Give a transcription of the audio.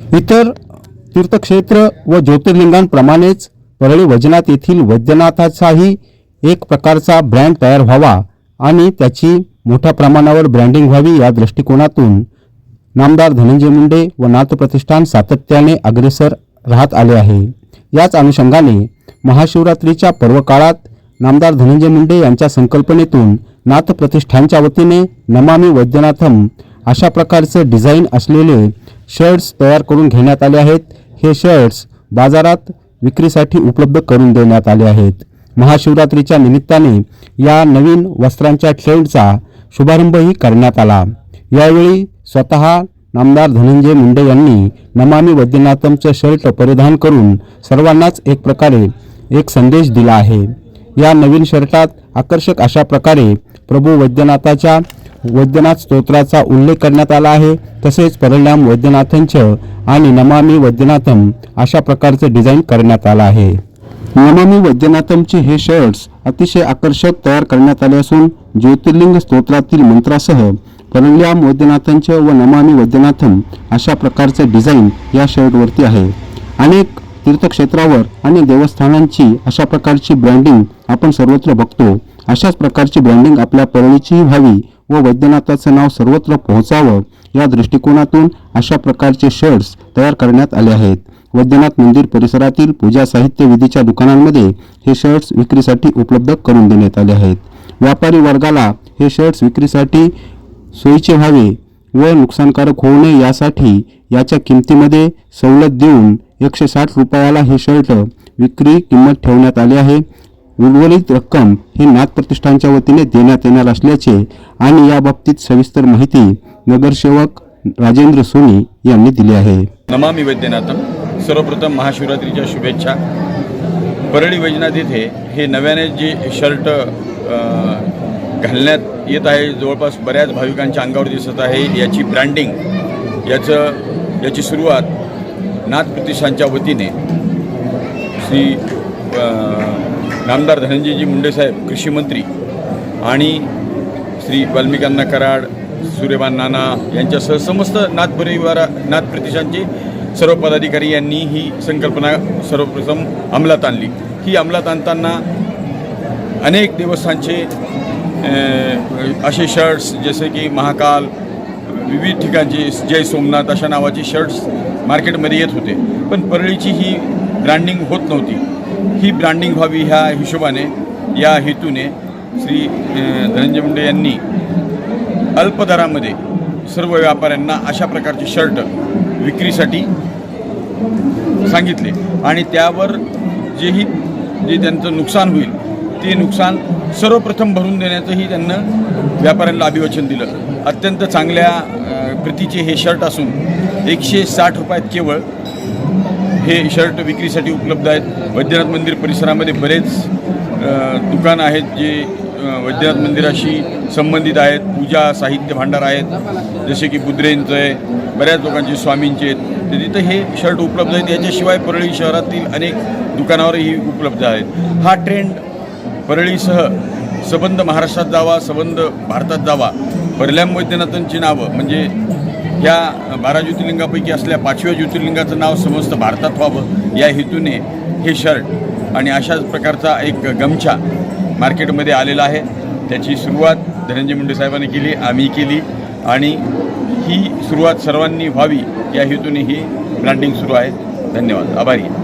इतर तीर्थक्षेत्र व ज्योतिर्लिंगांप्रमाणेच परळी वैजनाथ येथील वैद्यनाथाचाही एक प्रकारचा ब्रँड तयार व्हावा आणि त्याची मोठ्या प्रमाणावर ब्रँडिंग व्हावी या दृष्टिकोनातून नामदार धनंजय मुंडे व नाथ प्रतिष्ठान सातत्याने अग्रेसर राहत आले आहे. याच अनुषंगाने महाशिवरात्रीच्या पर्वकाळात नामदार धनंजय मुंडे यांच्या संकल्पनेतून नाथप्रतिष्ठानच्या वतीने नमामी वैद्यनाथम अशा प्रकारचे डिझाईन असलेले शर्ट्स तयार करून घेण्यात आले आहेत. हे शर्ट्स बाजारात विक्रीसाठी उपलब्ध करून देण्यात आले आहेत. महाशिवरात्रीच्या निमित्ताने या नवीन वस्त्रांच्या ट्रेंडचा शुभारंभही करण्यात आला. यावेळी स्वतः नामदार धनंजय मुंडे यांनी नमामी वैद्यनाथमचं शर्ट परिधान करून सर्वांनाच एक प्रकारे एक संदेश दिला आहे. या नवीन शर्टात आकर्षक अशा प्रकारे प्रभू वैद्यनाथाच्या वैद्यनाथ स्तोत्राचा उल्लेख करण्यात आला आहे. तसेच परिणाम वैद्यनाथांचं आणि नमामी वैद्यनाथम अशा प्रकारचे डिझाईन करण्यात आलं आहे. नमामी वैद्यनाथमचे हे शर्ट्स अतिशय आकर्षक तयार करण्यात आले असून ज्योतिर्लिंग स्तोत्रातील मंत्रासह परल्याम वैद्यनाथांचे व नमामी वैद्यनाथम अशा प्रकारचे डिझाईन या शर्टवरती आहे. अनेक तीर्थक्षेत्रावर आणि देवस्थानांची अशा प्रकारची ब्रँडिंग आपण सर्वत्र बघतो. अशाच प्रकारची ब्रँडिंग आपल्या परळीचीही व्हावी व वैद्यनाथाचं नाव सर्वत्र पोहोचावं या दृष्टिकोनातून अशा प्रकारचे शर्ट्स तयार करण्यात आले आहेत. वैद्यनाथ मंदिर परिसरातील पूजा साहित्य विधीच्या दुकानांमध्ये हे शर्ट्स विक्रीसाठी उपलब्ध करून देण्यात आले आहेत. व्यापारी वर्गाला हे शर्ट्स विक्रीसाठी सोयीचे व्हावे व नुकसानकारक होऊ नये यासाठी याच्या किमतीमध्ये सवलत देऊन एकशे साठ रुपयाला हे शर्ट विक्री किंमत ठेवण्यात आली आहे. उर्वरित रक्कम ही नागप्रतिष्ठानच्या वतीने देण्यात येणार असल्याचे आणि याबाबतीत सविस्तर माहिती नगरसेवक राजेंद्र सोनी यांनी दिली आहे. नमामी वैद्यनाथम सर्वप्रथम महाशिवरात्रीच्या शुभेच्छा. परळी वैजनाथ येथे हे नव्याने जे शर्ट घालण्यात येत आहे जवळपास बऱ्याच भाविकांच्या अंगावर दिसत आहे याची ब्रँडिंग याचं याची सुरुवात नाथ प्रतिष्ठानच्या वतीने श्री नामदार धनंजयजी मुंडेसाहेब कृषीमंत्री आणि श्री वाल्मिकांना कराड सूर्यमान नाना यांच्यासह समस्त नाथ परिवारा नाथ प्रतिष्ठानचे सर्व पदाधिकारी यांनी ही संकल्पना सर्वप्रथम अंमलात आणली. ही अंमलात आणताना अनेक देवस्थानचे असे शर्ट्स जसे की महाकाल विविध ठिकाणचे जय सोमनाथ अशा नावाचे शर्ट्स मार्केटमध्ये येत होते. पण परळीची ही ब्रँडिंग होत नव्हती. ही ब्रँडिंग व्हावी ह्या हिशोबाने या हेतूने श्री धनंजय मुंडे यांनी अल्पदरामध्ये सर्व व्यापाऱ्यांना अशा प्रकारचे शर्ट विक्रीसाठी सांगितले. आणि त्यावर जेही जे त्यांचं नुकसान होईल ते नुकसान सर्वप्रथम भरून देण्याचंही त्यांना व्यापाऱ्यांना अभिवचन दिलं. अत्यंत चांगल्या प्रतीचे हे शर्ट असून एकशे साठ रुपयात केवळ हे शर्ट विक्रीसाठी उपलब्ध आहेत. वैद्यनाथ मंदिर परिसरामध्ये बरेच दुकान आहेत जे वैद्यनाथ मंदिराशी संबंधित आहेत. पूजा साहित्य भांडार आहेत. जसे की बुद्रेंचं आहे. बऱ्याच लोकांचे स्वामींचे आहेत. तर तिथं हे शर्ट उपलब्ध आहेत. याच्याशिवाय परळी शहरातील अनेक दुकानावरही उपलब्ध आहेत. हा ट्रेंड परळीसह सबंध महाराष्ट्रात जावा सबंध भारतात जावा. परल्याम वैद्यनाथांची नावं म्हणजे या बारा ज्योतिर्लिंगापैकी असल्या पाचव्या ज्योतिर्लिंगाचं नाव समस्त भारतात व्हावं या हेतूने हे शर्ट आणि अशाच प्रकारचा एक गमछा मार्केटमध्ये आलेला आहे. त्याची सुरुवात धनंजय मुंडे साहेबांनी केली आम्ही केली आणि ही सुरुवात सर्वांनी व्हावी या हेतूने ही ब्रँडिंग सुरू आहे. धन्यवाद. आभारी. आहे.